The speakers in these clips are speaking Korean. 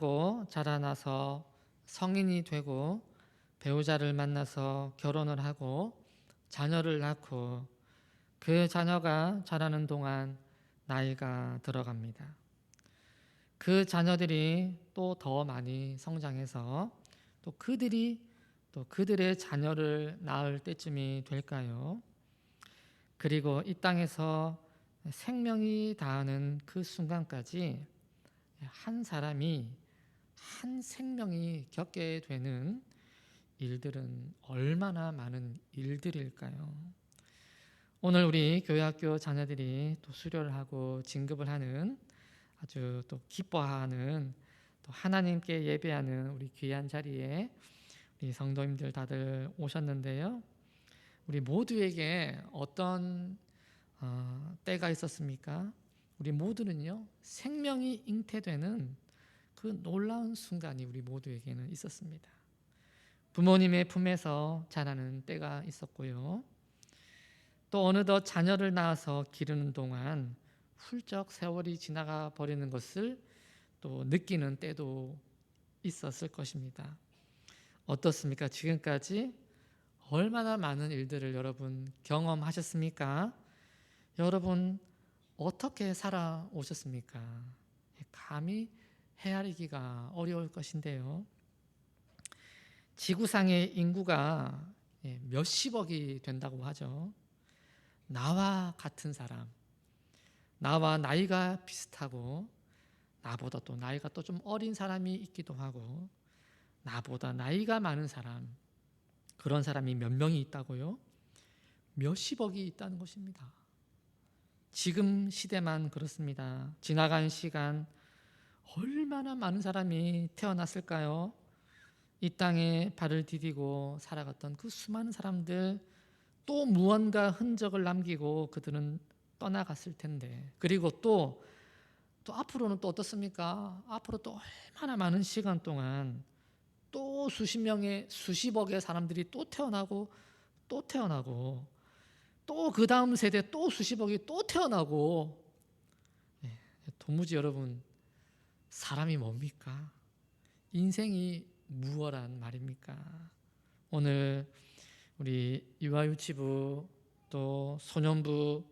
하고 자라나서 성인이 되고 배우자를 만나서 결혼을 하고 자녀를 낳고 그 자녀가 자라는 동안 나이가 들어갑니다. 그 자녀들이 또 더 많이 성장해서 또 그들이 또 그들의 자녀를 낳을 때쯤이 될까요? 그리고 이 땅에서 생명이 닿는 그 순간까지 한 사람이 한 생명이 겪게 되는 일들은 얼마나 많은 일들일까요? 오늘 우리 교회 학교 자녀들이 또 수료를 하고 진급을 하는 아주 또 기뻐하는 또 하나님께 예배하는 우리 귀한 자리에 우리 성도님들 다들 오셨는데요. 우리 모두에게 어떤 어, 때가 있었습니까? 우리 모두는요 생명이 잉태되는 그 놀라운 순간이 우리 모두에게는 있었습니다. 부모님의 품에서 자라는 때가 있었고요. 또 어느덧 자녀를 낳아서 기르는 동안 훌쩍 세월이 지나가 버리는 것을 또 느끼는 때도 있었을 것입니다. 어떻습니까? 지금까지 얼마나 많은 일들을 여러분 경험하셨습니까? 여러분 어떻게 살아오셨습니까? 감히 헤아리기가 어려울 것인데요. 지구상의 인구가 예, 몇십억이 된다고 하죠. 나와 같은 사람, 나와 나이가 비슷하고 나보다 또 나이가 또 좀 어린 사람이 있기도 하고 나보다 나이가 많은 사람 그런 사람이 몇 명이 있다고요? 몇십억이 있다는 것입니다. 지금 시대만 그렇습니다. 지나간 시간 얼마나 많은 사람이 태어났을까요? 이 땅에 발을 디디고 살아갔던 그 수많은 사람들 또 무언가 흔적을 남기고 그들은 떠나갔을 텐데 그리고 또 또 앞으로는 또 어떻습니까? 앞으로 또 얼마나 많은 시간 동안 또 수십 명의 수십억의 사람들이 또 태어나고 또 태어나고 또 그 다음 세대 또 수십억이 또 태어나고 예, 도무지 여러분 사람이 뭡니까? 인생이 무엇란 말입니까? 오늘 우리 유아유치부 또 소년부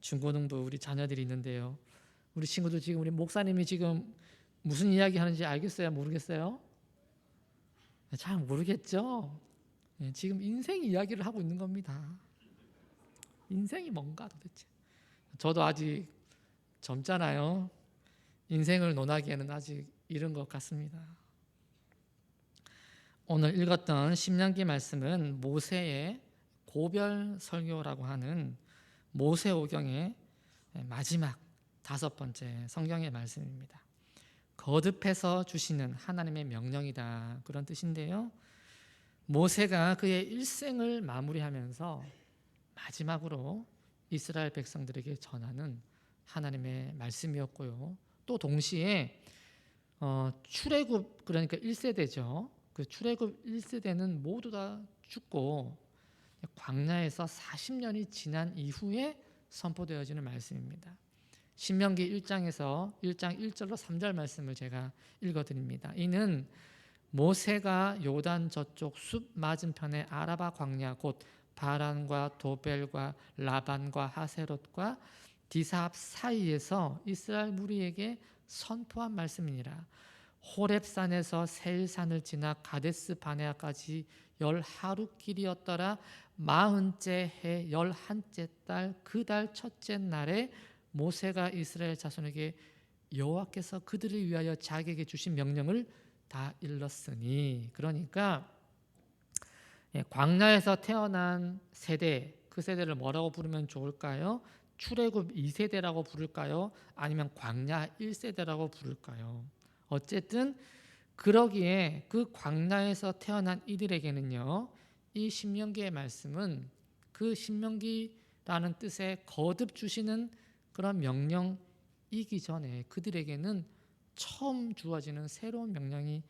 중고등부 우리 자녀들이 있는데요. 우리 친구들 지금 우리 목사님이 지금 무슨 이야기 하는지 알겠어요? 모르겠어요? 잘 모르겠죠? 예, 지금 인생 이야기를 하고 있는 겁니다. 인생이 뭔가 도대체? 저도 아직 젊잖아요. 인생을 논하기에는 아직 이른 것 같습니다. 오늘 읽었던 심령기 말씀은 모세의 고별 설교라고 하는 모세오경의 마지막 다섯 번째 성경의 말씀입니다. 거듭해서 주시는 하나님의 명령이다 그런 뜻인데요. 모세가 그의 일생을 마무리하면서 마지막으로 이스라엘 백성들에게 전하는 하나님의 말씀이었고요. 또 동시에 어, 출애굽 그러니까 1세대죠. 그 출애굽 1세대는 모두 다 죽고 광야에서 40년이 지난 이후에 선포되어지는 말씀입니다. 신명기 1장에서 1장 1절로 3절 말씀을 제가 읽어 드립니다. 이는 모세가 요단 저쪽 숲 맞은편의 아라바 광야 곧 바란과 도벨과 라반과 하세롯과 디사합 사이에서 이스라엘 무리에게 선포한 말씀이니라. 호렙산에서 세일산을 지나 가데스 바네아까지 열 하루 길이었더라. 마흔째 해 열한째 달 그 달 첫째 날에 모세가 이스라엘 자손에게 여호와께서 그들을 위하여 자기에게 주신 명령을 다 일렀으니 그러니까 예, 광야에서 태어난 세대 그 세대를 뭐라고 부르면 좋을까요? 출애굽 2세대라고 부를까요? 아니면 광야 1세대라고 부를까요? 어쨌든 그러기에 그 광야에서 태어난 이들에게는요. 이 신명기의 말씀은 그 신명기라는 뜻의 거듭 주시는 그런 명령이기 전에 그들에게는 처음 주어지는 새로운 명령이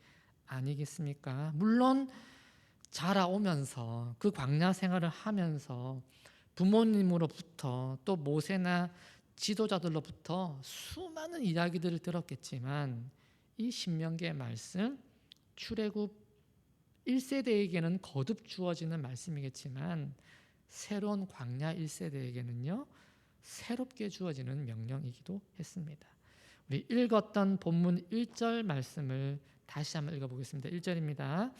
아니겠습니까? 물론 자라오면서 그 광야 생활을 하면서 부모님으로부터 또 모세나 지도자들로부터 수많은 이야기들을 들었겠지만 이 신명기의 말씀 출애굽 1세대에게는 거듭 주어지는 말씀이겠지만 새로운 광야 1세대에게는요 새롭게 주어지는 명령이기도 했습니다. 우리 읽었던 본문 1절 말씀을 다시 한번 읽어보겠습니다. 1절입니다.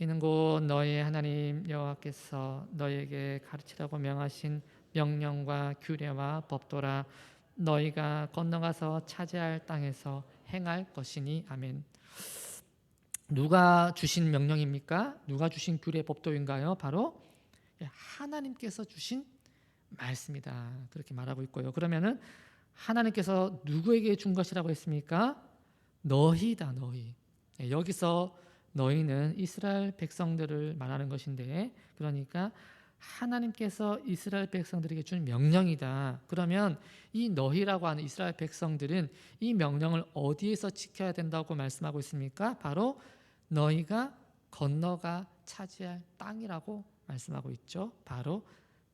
이는 곧 너희 하나님 여호와께서 너희에게 가르치라고 명하신 명령과 규례와 법도라 너희가 건너가서 차지할 땅에서 행할 것이니 아멘. 누가 주신 명령입니까? 누가 주신 규례 법도인가요? 바로 예, 하나님께서 주신 말씀이다. 그렇게 말하고 있고요. 그러면은 하나님께서 누구에게 준 것이라고 했습니까? 너희다, 너희. 예, 여기서 너희는 이스라엘 백성들을 말하는 것인데, 그러니까 하나님께서 이스라엘 백성들에게 준 명령이다. 그러면 이 너희라고 하는 이스라엘 백성들은 이 명령을 어디에서 지켜야 된다고 말씀하고 있습니까? 바로 너희가 건너가 차지할 땅이라고 말씀하고 있죠. 바로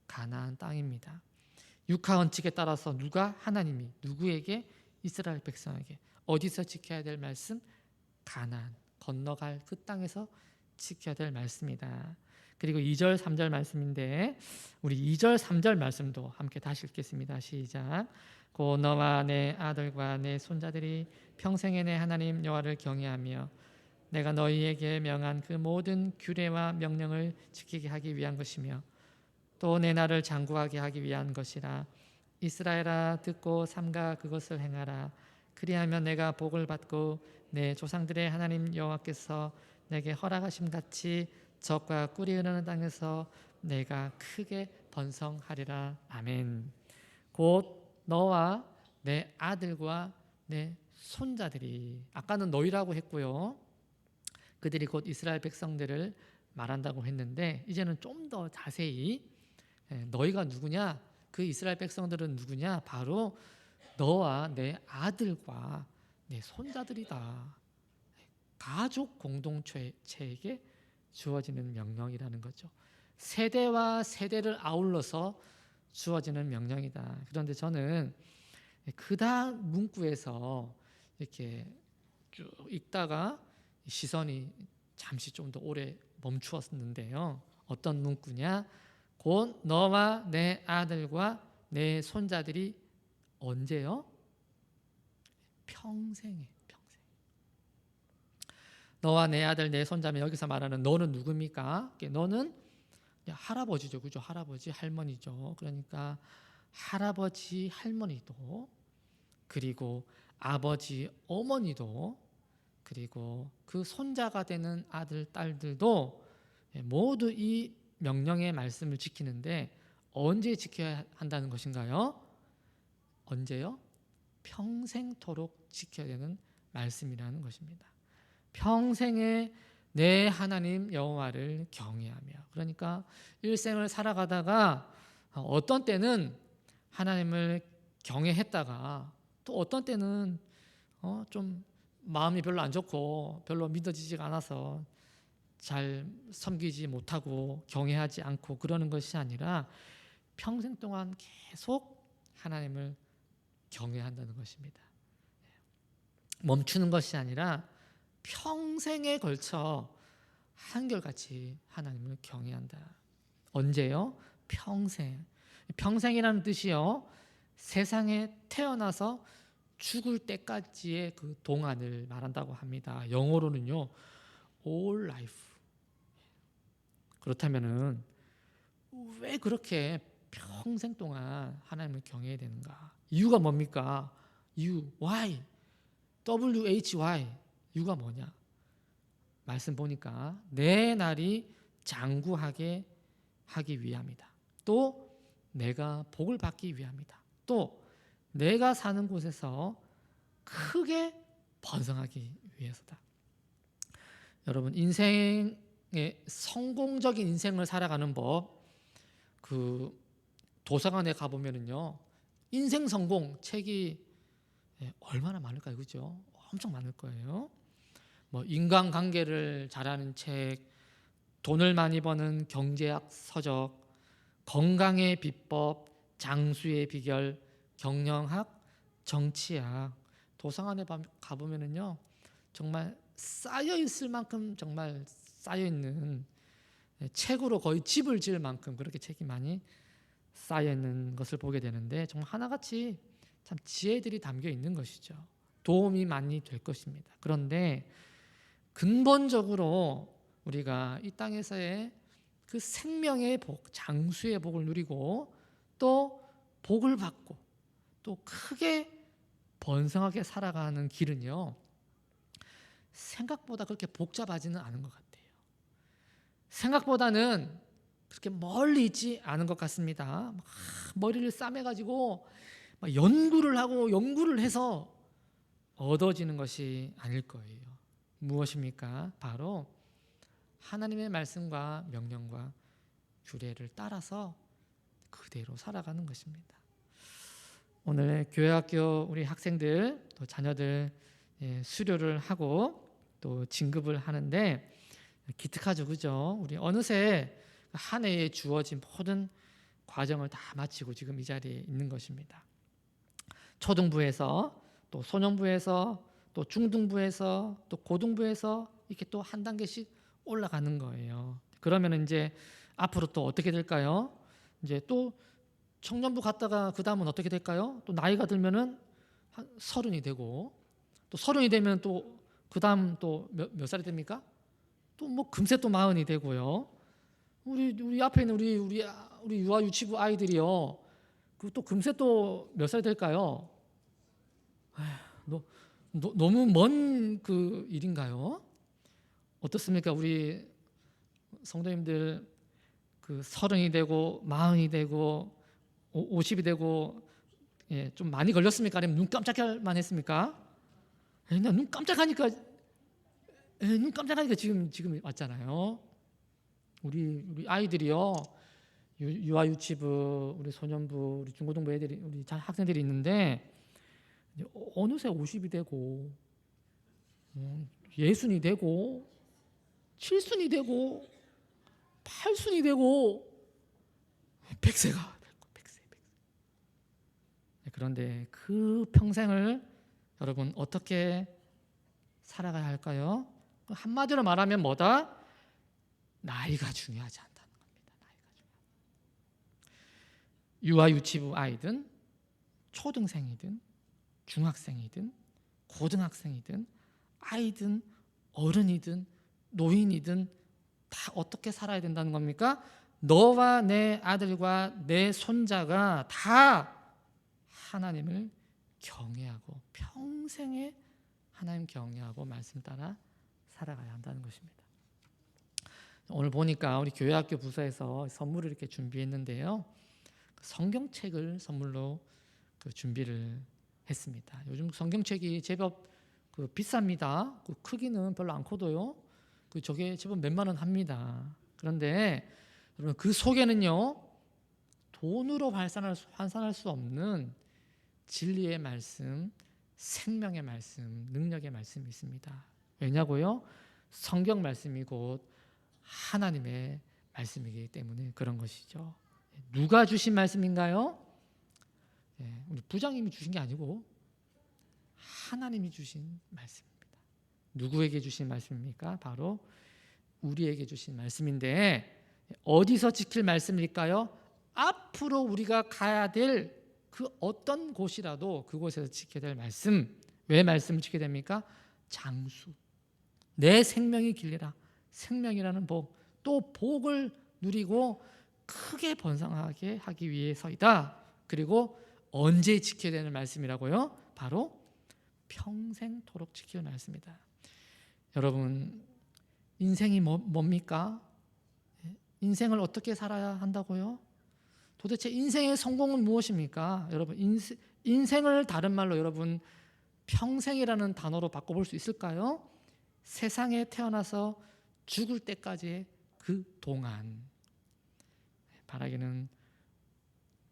가나안 땅입니다. 육하 원칙에 따라서 누가 하나님이 누구에게 이스라엘 백성에게 어디서 지켜야 될 말씀? 가나안 건너갈 그 땅에서 지켜야 될 말씀이다. 그리고 2절 3절 말씀인데 우리 2절 3절 말씀도 함께 다시 읽겠습니다. 시작. 고 너와 내 아들과 내 손자들이 평생에 내 하나님 여호와를 경외하며 내가 너희에게 명한 그 모든 규례와 명령을 지키게 하기 위한 것이며 또 내 나를 장구하게 하기 위한 것이라 이스라엘아 듣고 삼가 그것을 행하라 그리하면 내가 복을 받고 내 조상들의 하나님 여호와께서 내게 허락하심 같이 적과 꿀이 흐르는 땅에서 내가 크게 번성하리라 아멘 곧 너와 내 아들과 내 손자들이 아까는 너희라고 했고요 그들이 곧 이스라엘 백성들을 말한다고 했는데 이제는 좀 더 자세히 예, 너희가 누구냐? 그 이스라엘 백성들은 누구냐? 바로 너와 내 아들과 내 손자들이다. 가족 공동체에게 주어지는 명령이라는 거죠. 세대와 세대를 아울러서 주어지는 명령이다. 그런데 저는 그 다음 문구에서 이렇게 쭉 읽다가 시선이 잠시 좀 더 오래 멈추었는데요. 어떤 문구냐? 곧 너와 내 아들과 내 손자들이 언제요? 평생에 평생. 너와 내 아들 내 손자면 여기서 말하는 너는 누굽니까? 너는 할아버지죠, 그죠? 할아버지, 할머니죠. 그러니까 할아버지, 할머니도 그리고 아버지, 어머니도 그리고 그 손자가 되는 아들, 딸들도 모두 이 명령의 말씀을 지키는데 언제 지켜야 한다는 것인가요? 언제요? 평생토록 지켜야 되는 말씀이라는 것입니다. 평생에 내 하나님 여호와를 경외하며 그러니까 일생을 살아가다가 어떤 때는 하나님을 경외했다가 또 어떤 때는 어, 좀 마음이 별로 안 좋고 별로 믿어지지가 않아서 잘 섬기지 못하고 경외하지 않고 그러는 것이 아니라 평생 동안 계속 하나님을 경외한다는 것입니다. 멈추는 것이 아니라 평생에 걸쳐 한결같이 하나님을 경외한다. 언제요? 평생. 평생이라는 뜻이요. 세상에 태어나서 죽을 때까지의 그 동안을 말한다고 합니다. 영어로는요. all life. 그렇다면은 왜 그렇게 평생 동안 하나님을 경외해야 되는가? 이유가 뭡니까? 이유 why? W H Y 이유가 뭐냐? 말씀 보니까 내 날이 장구하게 하기 위함이다. 또 내가 복을 받기 위함이다. 또 내가 사는 곳에서 크게 번성하기 위해서다. 여러분 인생의 성공적인 인생을 살아가는 법 그 도서관에 가 보면은요 인생 성공 책이 예, 얼마나 많을까요, 그죠? 엄청 많을 거예요. 뭐 인간 관계를 잘하는 책, 돈을 많이 버는 경제학 서적, 건강의 비법, 장수의 비결, 경영학, 정치학 도서관에 가보면은요 정말 쌓여 있을 만큼 정말 쌓여 있는 예, 책으로 거의 집을 지을 만큼 그렇게 책이 많이 쌓여 있는 것을 보게 되는데 정말 하나같이 참 지혜들이 담겨 있는 것이죠. 도움이 많이 될 것입니다. 그런데 근본적으로 우리가 이 땅에서의 그 생명의 복, 장수의 복을 누리고 또 복을 받고 또 크게 번성하게 살아가는 길은요. 생각보다 그렇게 복잡하지는 않은 것 같아요. 생각보다는 그렇게 멀리 있지 않은 것 같습니다. 막 머리를 싸매가지고 막 연구를 하고 연구를 해서 얻어지는 것이 아닐 거예요. 무엇입니까? 바로 하나님의 말씀과 명령과 규례를 따라서 그대로 살아가는 것입니다. 오늘 교회학교 우리 학생들 또 자녀들 예, 수료를 하고 또 진급을 하는데 기특하죠, 그죠? 우리 어느새 한 해에 주어진 모든 과정을 다 마치고 지금 이 자리에 있는 것입니다. 초등부에서 또 소년부에서 또 중등부에서 또 고등부에서 이렇게 또 한 단계씩 올라가는 거예요. 그러면 이제 앞으로 또 어떻게 될까요? 이제 또 청년부 갔다가 그 다음은 어떻게 될까요? 또 나이가 들면은 한 서른이 되고 또 서른이 되면 또 그 다음 또 몇 살이 됩니까? 또 뭐 금세 또 마흔이 되고요. 우리 우리 앞에 있는 우리 우리 우리 유아 유치부 아이들이요. 그 또 금세 또 몇 살 될까요? 너, 너, 너무 먼 그 일인가요? 어떻습니까? 우리 성도님들 그 서른이 되고 마흔이 되고 오- 오십이 되고 예, 좀 많이 걸렸습니까? 아니면 눈 깜짝할만 했습니까? 에, 나눈 깜짝하니까 에, 눈 깜짝하니까 지금 지금 왔잖아요. 우리 우리 아이들이요. 유, 유아 유치부, 우리 소년부, 우리 중고등부 애들이 우리 자- 학생들이 있는데 어- 어느새 50이 되고 음, 예순이 되고 칠순이 되고 팔순이 되고 백세가 되고 백세, 백세. 네, 그런데 그 평생을 여러분 어떻게 살아가야 할까요? 한마디로 말하면 뭐다? 나이가 중요하지 않다는 겁니다. 나이가 중요. 유아 유치부 아이든 초등생이든 중학생이든 고등학생이든 아이든 어른이든 노인이든 다 어떻게 살아야 된다는 겁니까? 너와 내 아들과 내 손자가 다 하나님을 경외하고 평생에 하나님 경외하고 말씀 따라 살아가야 한다는 것입니다. 오늘 보니까 우리 교회학교 부서에서 선물을 이렇게 준비했는데요. 그 성경책을 선물로 그 준비를 했습니다. 요즘 성경책이 제법 그 비쌉니다. 그 크기는 별로 안 커도요. 그 저게 제법 몇만 원 합니다. 그런데 여러분 그 속에는요 돈으로 환산할 수, 환산할 수 없는 진리의 말씀, 생명의 말씀, 능력의 말씀이 있습니다. 왜냐고요? 성경 말씀이 곧 하나님의 말씀이기 때문에 그런 것이죠. 누가 주신 말씀인가요? 예, 우리 부장님이 주신 게 아니고 하나님이 주신 말씀입니다. 누구에게 주신 말씀입니까? 바로 우리에게 주신 말씀인데 어디서 지킬 말씀일까요? 앞으로 우리가 가야 될 그 어떤 곳이라도 그곳에서 지켜야 될 말씀. 왜 말씀을 지켜야 됩니까? 장수. 내 생명이 길리라. 생명이라는 복. 또 복을 누리고 크게 번성하게 하기 위해서이다. 그리고 언제 지켜야 되는 말씀이라고요? 바로 평생토록 지킬 말씀이다. 여러분 인생이 뭐, 뭡니까? 인생을 어떻게 살아야 한다고요? 도대체 인생의 성공은 무엇입니까? 여러분 인세, 인생을 다른 말로 여러분 평생이라는 단어로 바꿔볼 수 있을까요? 세상에 태어나서 죽을 때까지의 그 동안 바라기는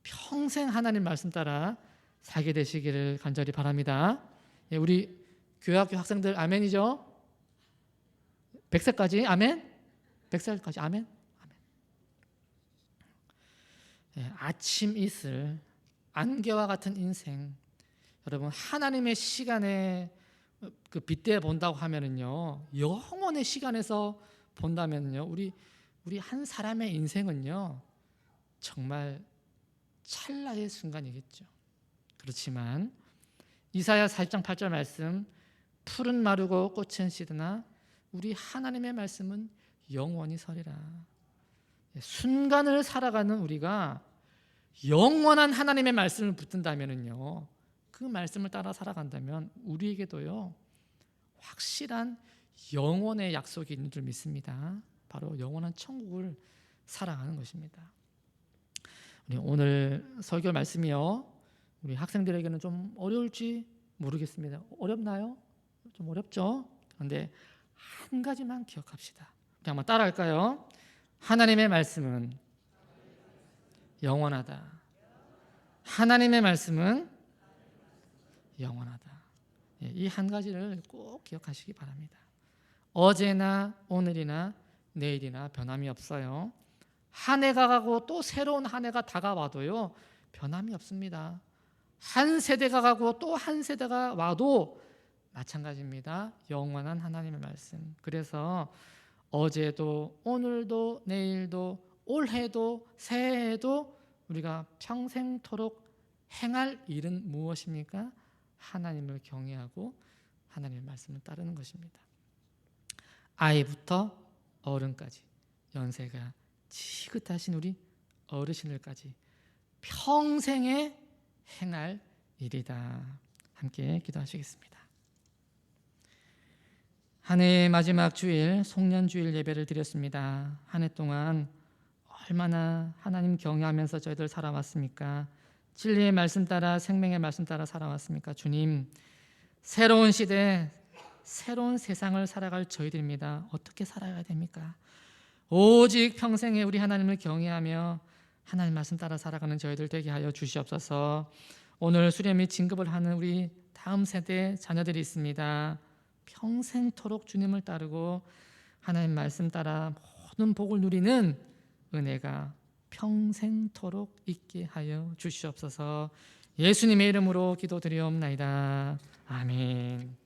평생 하나님 말씀 따라 살게 되시기를 간절히 바랍니다. 예, 우리 교회학교 학생들 아멘이죠? 100세까지 아멘? 100살까지 아멘? 아멘. 예, 아침 이슬 안개와 같은 인생 여러분 하나님의 시간에 그 빗대 본다고 하면은요 영원의 시간에서 본다면요 우리 우리 한 사람의 인생은요 정말 찰나의 순간이겠죠. 그렇지만 이사야 4장 8절 말씀 푸른 마르고 꽃은 시드나 우리 하나님의 말씀은 영원히 서리라. 예, 순간을 살아가는 우리가 영원한 하나님의 말씀을 붙든다면은요. 그 말씀을 따라 살아간다면 우리에게도요. 확실한 영원의 약속이 있는 줄 믿습니다. 바로 영원한 천국을 살아가는 것입니다. 우리 오늘 설교 말씀이요. 우리 학생들에게는 좀 어려울지 모르겠습니다. 어렵나요? 좀 어렵죠? 그런데 한 가지만 기억합시다. 한번 따라할까요? 하나님의 말씀은 영원하다. 하나님의 말씀은 영원하다. 예, 이한 가지를 꼭 기억하시기 바랍니다. 어제나 오늘이나 내일이나 변함이 없어요. 한 해가 가고 또 새로운 한 해가 다가와도요 변함이 없습니다. 한 세대가 가고 또 한 세대가 와도 마찬가지입니다. 영원한 하나님의 말씀. 그래서 어제도 오늘도 내일도 올해도 새해에도 우리가 평생토록 행할 일은 무엇입니까? 하나님을 경외하고 하나님의 말씀을 따르는 것입니다. 아이부터 어른까지 연세가 지긋하신 우리 어르신들까지 평생에 행할 일이다. 함께 기도하시겠습니다. 한 해의 마지막 주일 송년주일 예배를 드렸습니다. 한 해 동안 얼마나 하나님 경외하면서 저희들 살아왔습니까? 진리의 말씀 따라 생명의 말씀 따라 살아왔습니까? 주님, 새로운 시대, 새로운 세상을 살아갈 저희들입니다. 어떻게 살아야 됩니까? 오직 평생에 우리 하나님을 경외하며 하나님 말씀 따라 살아가는 저희들 되게 하여 주시옵소서. 오늘 수련 및 진급을 하는 우리 다음 세대 자녀들이 있습니다. 평생토록 주님을 따르고 하나님 말씀 따라 모든 복을 누리는 은혜가 평생토록 있게 하여 주시옵소서. 예수님의 이름으로 기도드리옵나이다. 아멘.